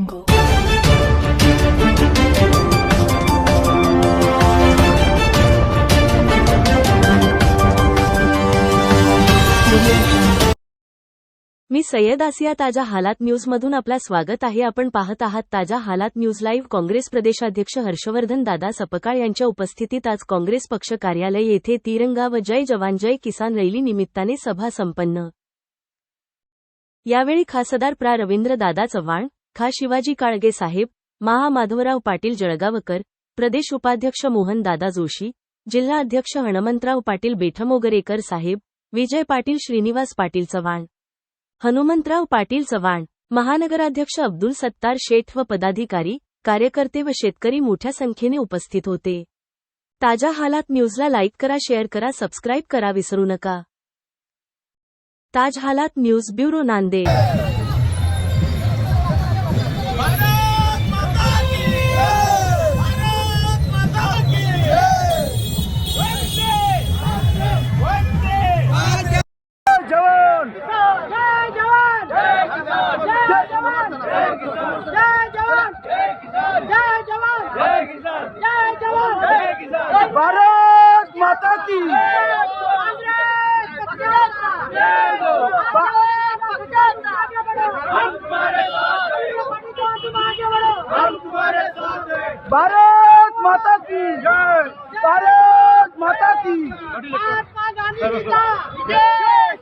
मी सय्यद आसिया ताजा हालात न्यूजमधून आपला स्वागत आहे. आपण पाहत आहात ताजा हालात न्यूज लाईव्ह. काँग्रेस प्रदेशाध्यक्ष हर्षवर्धन दादा सपकाळ यांच्या उपस्थितीत आज काँग्रेस पक्ष कार्यालय येथे तिरंगा व जय जवान जय किसान रैली निमित्ताने सभा संपन्न. यावेळी खासदार प्रा. रवींद्र दादा चव्हाण खा शिवाजी काळगे साहेब महा माधवराव पाटील जळगावकर प्रदेश उपाध्यक्ष मोहन दादा जोशी जिल्हा अध्यक्ष हणमंतराव पाटील बेठमोगरेकर साहेब विजय पाटील श्रीनिवास पाटील चव्हाण. हनुमंतराव पाटील चव्हाण महानगराध्यक्ष अब्दुल सत्तार शेठ व पदाधिकारी कार्यकर्ते व शेतकरी मोठ्या संख्येने उपस्थित होते. ताज्या हालात न्यूजला लाईक करा शेअर करा सबस्क्राईब करा विसरू नका. ताज हालात न्यूज ब्युरो नांदेड. भारत माता की जय। भारत माता की। जय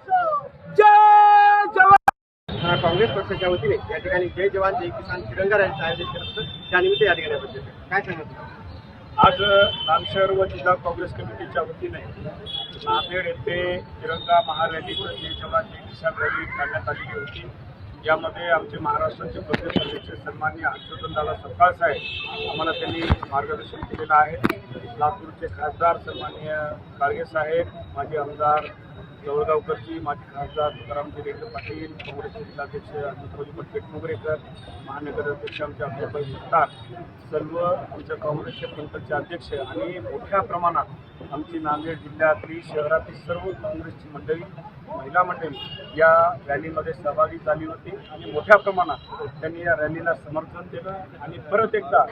जय जवान। काँग्रेस पक्षाच्या वतीने या ठिकाणी जय जवान जय किसान तिरंगा रॅलीचं आयोजन केलं होतं त्यानिमित्त या ठिकाणी. काय सांगत आज नामशहर व जिल्हा काँग्रेस कमिटीच्या वतीने नांदेड येथे तिरंगा महारॅलीचं जय जवान जय किसान रॅली काढण्यात आलेली होती. यामध्ये आमचे महाराष्ट्राचे प्रदेश अध्यक्ष सन्मान्य हर्षवर्धनदादा सपकाळ साहेब आम्हाला त्यांनी मार्गदर्शन केलेलं आहे. लातूरचे खासदार सन्मान्य गाडगे साहेब माजी आमदार जवळगावकरजी माजी खासदार तुकारामजी रेड्डी पाटील काँग्रेसचे जिल्हाध्यक्ष अजितरावजी पटपेट मोगरेकर महानगर अध्यक्ष आमचे अभयभाई सत्तार सर्व आमच्या काँग्रेसचे पंथाचे अध्यक्ष आणि मोठ्या प्रमाणात आमची नांदेड जिल्ह्यातली शहरातील सर्व काँग्रेसची मंडळी महिला मंडळी या रॅलीमध्ये सहभागी झाली होती आणि मोठ्या प्रमाणात त्यांनी या रॅलीला समर्थन दिलं आणि परत एकदा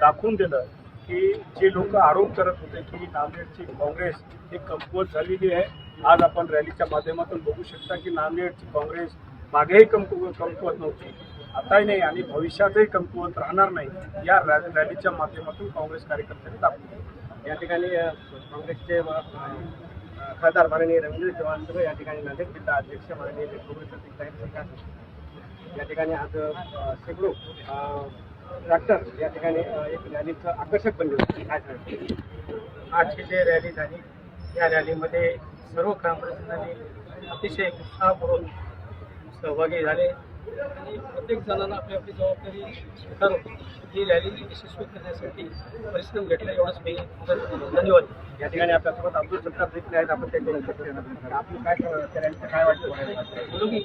दाखवून दिलं की जे लोक आरोप करत होते की नांदेडची काँग्रेस ही कमकुवत झालेली आहे. आज आपण रॅलीच्या माध्यमातून बघू शकता की नांदेडची काँग्रेस मागेही कमकु कमकुवत नव्हती. आताही नाही आणि भविष्यातही कमकुवत राहणार नाही. या रॅ रॅलीच्या माध्यमातून काँग्रेस कार्यकर्त्यांनी दाखवले या ठिकाणी काँग्रेसचे खासदार माननीय रवींद्र चव्हाण सह या ठिकाणी नांदेड जिल्हा अध्यक्ष माननीय काँग्रेस अध्यक्ष या ठिकाणी आज शेकडो ट्रॅक्टर या ठिकाणी एक रॅलीचं आकर्षक बनले. होते काय? आजची जे रॅली झाली या रॅलीमध्ये सर्व ग्रामपंचायतांनी अतिशय उत्साहपूर्वक सहभागी झाले. आणि प्रत्येक जणांना आपली आपली जबाबदारी स्वीकारून ही रॅली यशस्वी करण्यासाठी परिश्रम घेतला एवढंच मी धन्यवाद. या ठिकाणी आपल्यासोबत अब्दुल सत्तार देखील आहेत आपण त्यांच्या चर्चा करणार आहोत. आपण काय काय वाटतं? बोलू की?